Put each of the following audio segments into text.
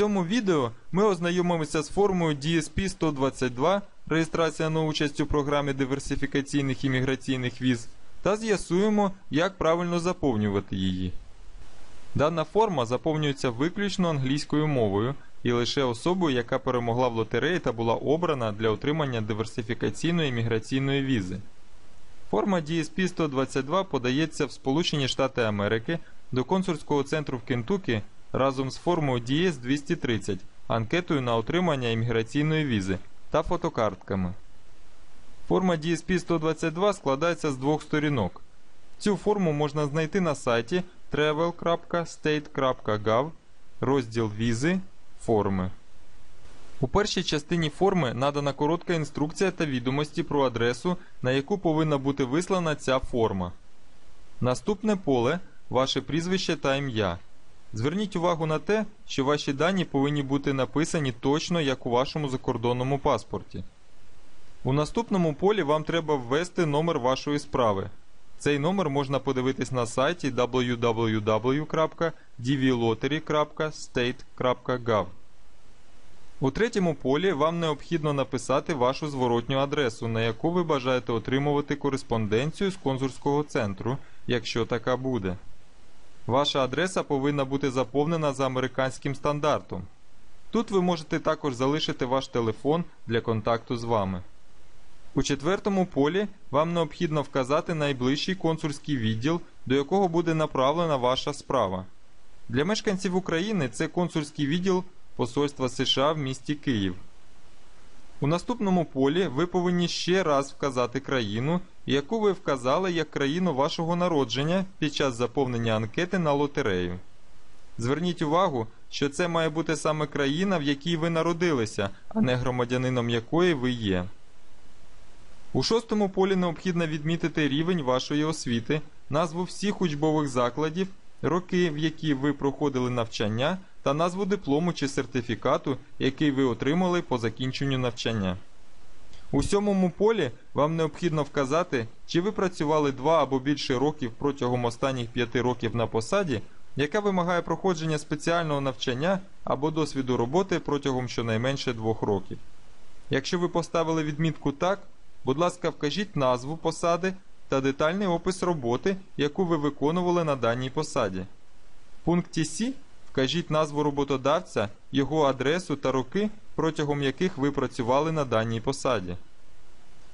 цьому відео ми ознайомимося з формою DSP-122 реєстрація на участь у програмі диверсифікаційних імміграційних віз та з'ясуємо, як правильно заповнювати її. Дана форма заповнюється виключно англійською мовою і лише особою, яка перемогла в лотереї та була обрана для отримання диверсифікаційної імміграційної візи. Форма DSP 122 подається в Сполучені Штати Америки до консульського центру в Кентукі разом з формою DS 230, анкетою на отримання імміграційної візи та фотокартками. Форма DSP 122 складається з двох сторінок. Цю форму можна знайти на сайті travel.state.gov, розділ Візи, форми. У першій частині форми надана коротка інструкція та відомості про адресу, на яку повинна бути вислана ця форма. Наступне поле ваше прізвище та ім'я. Зверніть увагу на те, що ваші дані повинні бути написані точно як у вашому закордонному паспорті. У наступному полі вам треба ввести номер вашої справи. Цей номер можна подивитись на сайті www.dvlottery.state.gov. У третьому полі вам необхідно написати вашу зворотню адресу, на яку ви бажаєте отримувати кореспонденцію з консульського центру, якщо така буде. Ваша адреса повинна бути заповнена за американським стандартом. Тут ви можете також залишити ваш телефон для контакту з вами. У четвертому полі вам необхідно вказати найближчий консульський відділ, до якого буде направлена ваша справа. Для мешканців України це консульський відділ Посольства США в місті Київ. У наступному полі ви повинні ще раз вказати країну, яку ви вказали як країну вашого народження під час заповнення анкети на лотерею. Зверніть увагу, що це має бути саме країна, в якій ви народилися, а не громадянином якої ви є. У шостому полі необхідно відмітити рівень вашої освіти, назву всіх учбових закладів, роки, в які ви проходили навчання, та назву диплому чи сертифікату, який ви отримали по закінченню навчання. У сьомому полі вам необхідно вказати, чи ви працювали 2 або більше років протягом останніх 5 років на посаді, яка вимагає проходження спеціального навчання або досвіду роботи протягом щонайменше 2 років. Якщо ви поставили відмітку так, будь ласка, вкажіть назву посади та детальний опис роботи, яку ви виконували на даній посаді. В пункті С вкажіть назву роботодавця, його адресу та роки, протягом яких ви працювали на даній посаді.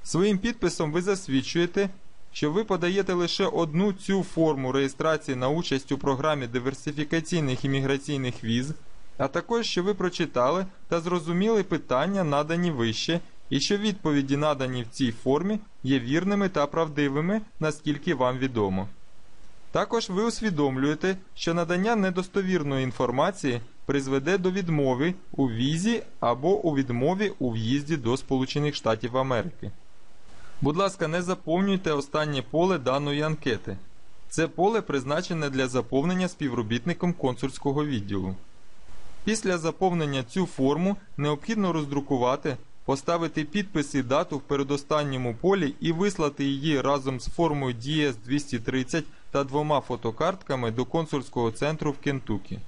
Своїм підписом ви засвідчуєте, що ви подаєте лише одну цю форму реєстрації на участь у програмі диверсифікаційних імміграційних віз, а також що ви прочитали та зрозуміли питання, надані вище, і що відповіді, надані в цій формі, є вірними та правдивими, наскільки вам відомо. Також ви усвідомлюєте, що надання недостовірної інформації призведе до відмови у візі або у відмові у в'їзді до Сполучених Штатів Америки. Будь ласка, не заповнюйте останнє поле даної анкети. Це поле призначене для заповнення співробітником консульського відділу. Після заповнення цю форму необхідно роздрукувати, поставити підпис і дату в передостанньому полі і вислати її разом з формою DS 230 та двома фотокартками до консульського центру в Кентукі.